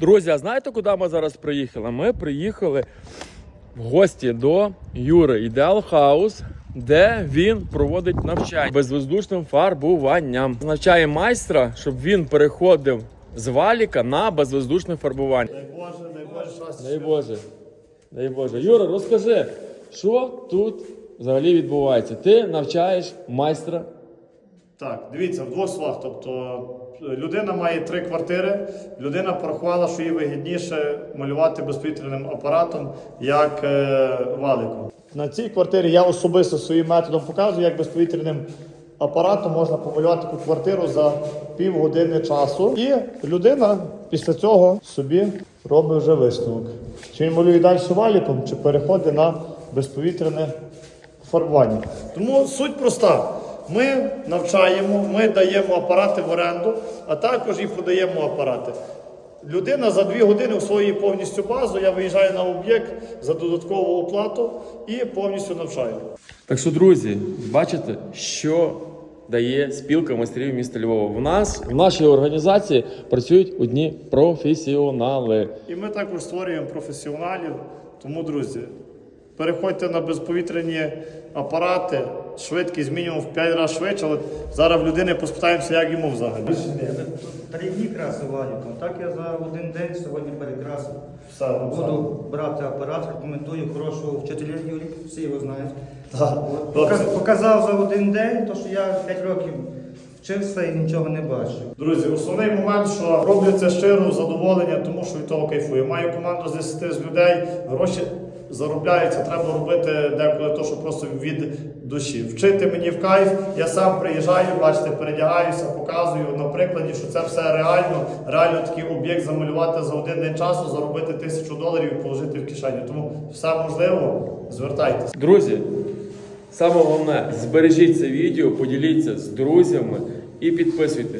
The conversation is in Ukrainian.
Друзі, а знаєте, куди ми зараз приїхали? Ми приїхали в гості до Юри Ідеал Хаус, де він проводить навчання безвоздушним фарбуванням. Навчає майстра, щоб він переходив з валіка на безвоздушне фарбування. Дай Боже, дай Боже. Дай Боже. Дай Боже. Юра, розкажи, що тут взагалі відбувається? Ти навчаєш майстра. Так, дивіться, в двох словах. Тобто людина має три квартири. Людина порахувала, що їй вигідніше малювати безповітряним апаратом, як е, валиком. На цій квартирі я особисто своїм методом показую, як безповітряним апаратом можна помалювати таку квартиру за півгодини часу. І людина після цього собі робить вже висновок. Чи він малює далі валіком, чи переходить на безповітряне фарбування. Тому суть проста. Ми навчаємо, ми даємо апарати в оренду, а також і подаємо апарати. Людина за дві години освоює повністю базу, я виїжджаю на об'єкт за додаткову оплату і повністю навчаю. Так що, друзі, бачите, що дає спілка майстрів міста Львова. В нас в нашій організації працюють одні професіонали. І ми також створюємо професіоналів. Тому, друзі, переходьте на безповітряні апарати, швидкість мінімум в 5 разів швидше, але зараз в людини поспитаємося, як йому взагалі. Три дні красив валіком. Так я за один день сьогодні перекрасив. Все, Буду брати апарат, рекомендую хорошого вчителя Юрій, всі його знають. Так. Показ- Показав за один день, то що я 5 років вчився і нічого не бачив. Друзі, основний момент, що роблю це щиро задоволення, тому що від того кайфую. Маю команду з 10 з людей, гроші заробляються, треба робити деколи то, що просто від душі. Вчити мені в кайф, я сам приїжджаю, бачите, передягаюся, показую на прикладі, що це все реально. Реально такий об'єкт замалювати за один день часу, заробити тисячу доларів і положити в кишеню. Тому все можливо, звертайтеся. Друзі, саме головне, збережіть це відео, поділіться з друзями і підписуйтесь.